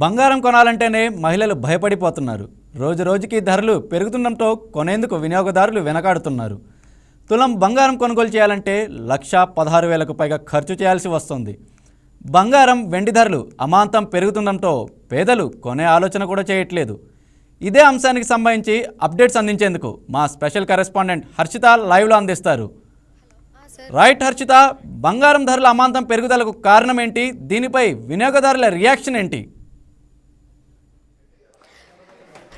బంగారం కొనాలంటేనే మహిళలు భయపడిపోతున్నారు. రోజు రోజుకి ధరలు పెరుగుతుండటంతో కొనేందుకు వినియోగదారులు వెనకాడుతున్నారు. తులం బంగారం కొనుగోలు చేయాలంటే లక్ష పదహారు వేలకు పైగా ఖర్చు చేయాల్సి వస్తుంది. బంగారం వెండి ధరలు అమాంతం పెరుగుతుండటంతో పేదలు కొనే ఆలోచన కూడా చేయట్లేదు. ఇదే అంశానికి సంబంధించి అప్డేట్స్ అందించేందుకు మా స్పెషల్ కరెస్పాండెంట్ హర్షిత లైవ్లో అందిస్తారు. రైట్ హర్షిత బంగారం ధరల అమాంతం పెరుగుదలకు కారణం ఏంటి? దీనిపై వినియోగదారుల రియాక్షన్ ఏంటి?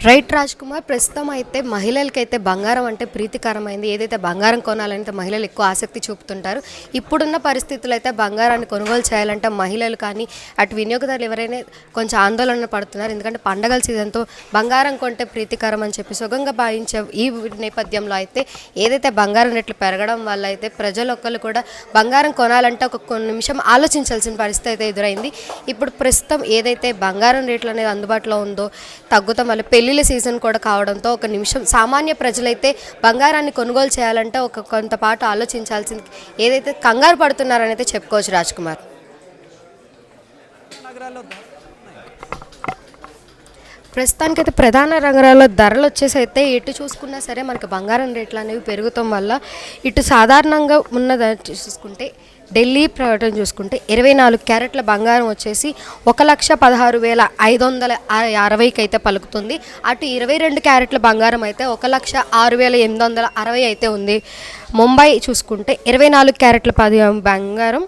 రైట్ రాజ్ కుమార్ ప్రస్తుతం అయితే మహిళలకైతే బంగారం అంటే ప్రీతికరమైంది. ఏదైతే బంగారం కొనాలంటే మహిళలు ఎక్కువ ఆసక్తి చూపుతుంటారు. ఇప్పుడున్న పరిస్థితులు అయితే బంగారాన్ని కొనుగోలు చేయాలంటే మహిళలు కానీ అటు వినియోగదారులు ఎవరైనా కొంచెం ఆందోళన పడుతున్నారు. ఎందుకంటే పండగల సీజన్తో బంగారం కొంటే ప్రీతికరం అని చెప్పి సుగంగా భావించే ఈ నేపథ్యంలో అయితే ఏదైతే బంగారం రేట్లు పెరగడం వల్ల అయితే ప్రజలు ఒక్కరు కూడా బంగారం కొనాలంటే ఒక కొన్ని నిమిషం ఆలోచించాల్సిన పరిస్థితి అయితే ఎదురైంది. ఇప్పుడు ప్రస్తుతం ఏదైతే బంగారం రేట్లు అనేది అందుబాటులో ఉందో తగ్గుతాం వల్ల పెళ్ళిళ్ళ సీజన్ కూడా కావడంతో ఒక నిమిషం సామాన్య ప్రజలైతే బంగారాన్ని కొనుగోలు చేయాలంటే ఒక కొంతపాటు ఆలోచించాల్సింది. ఏదైతే కంగారు పడుతున్నారని అయితే చెప్పుకోవచ్చు రాజ్ కుమార్. ప్రస్తుతానికైతే ప్రధాన రంగాల్లో ధరలు వచ్చేసి అయితే ఎటు చూసుకున్నా సరే మనకి బంగారం రేట్లు అనేవి పెరుగుతాం వల్ల ఇటు సాధారణంగా ఉన్నది చూసుకుంటే ఢిల్లీ ప్రకటన చూసుకుంటే ఇరవై నాలుగు క్యారెట్ల బంగారం వచ్చేసి ఒక లక్ష పదహారు వేల ఐదు వందల అరవైకి అయితే పలుకుతుంది. అటు ఇరవై రెండు క్యారెట్ల బంగారం అయితే ఒక లక్ష ఆరు వేల ఎనిమిది వందల అరవై అయితే ఉంది. ముంబై చూసుకుంటే ఇరవై నాలుగు క్యారెట్ల పది బంగారం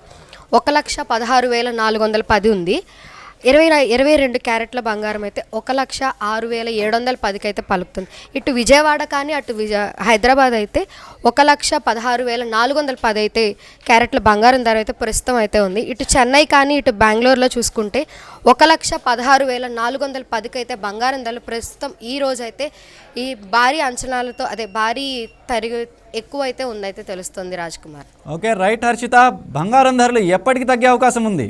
ఒక లక్ష పదహారు వేల నాలుగు వందల పది ఉంది. ఇరవై ఇరవై రెండు క్యారెట్ల బంగారం అయితే ఒక లక్ష ఆరు వేల ఏడు వందల పదికి అయితే పలుకుతుంది. ఇటు విజయవాడ కానీ అటు విజయ హైదరాబాద్ అయితే ఒక లక్ష పదహారు వేల నాలుగు వందల పది అయితే క్యారెట్ల బంగారం ధర అయితే ప్రస్తుతం అయితే ఉంది. ఇటు చెన్నై కానీ ఇటు బెంగళూరులో చూసుకుంటే ఒక లక్ష పదహారు వేల నాలుగు వందల పదికి అయితే బంగారం ధరలు ప్రస్తుతం ఈ రోజైతే ఈ భారీ అంచనాలతో అదే భారీ తరిగి ఎక్కువ అయితే ఉందైతే తెలుస్తుంది Raj Kumar. Okay right Harshita. బంగారం ధరలు ఎప్పటికి తగ్గే అవకాశం ఉంది?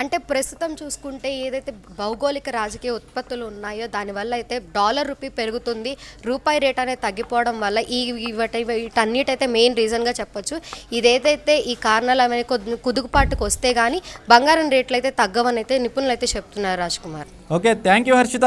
అంటే ప్రస్తుతం చూసుకుంటే ఏదైతే భౌగోళిక రాజకీయ ఉత్పత్తులు ఉన్నాయో దానివల్ల అయితే డాలర్ రూపీ పెరుగుతుంది. రూపాయి రేట్ అనేది తగ్గిపోవడం వల్ల ఈ వీటి వీటన్నిటైతే మెయిన్ రీజన్గా చెప్పొచ్చు. ఇదేదైతే ఈ కారణాలు అనేవి కొద్ది కుదుగుపాటుకు వస్తే కానీ బంగారం రేట్లు అయితే తగ్గవని అయితే నిపుణులు అయితే చెప్తున్నారు Raj Kumar. Okay thank you Harshita.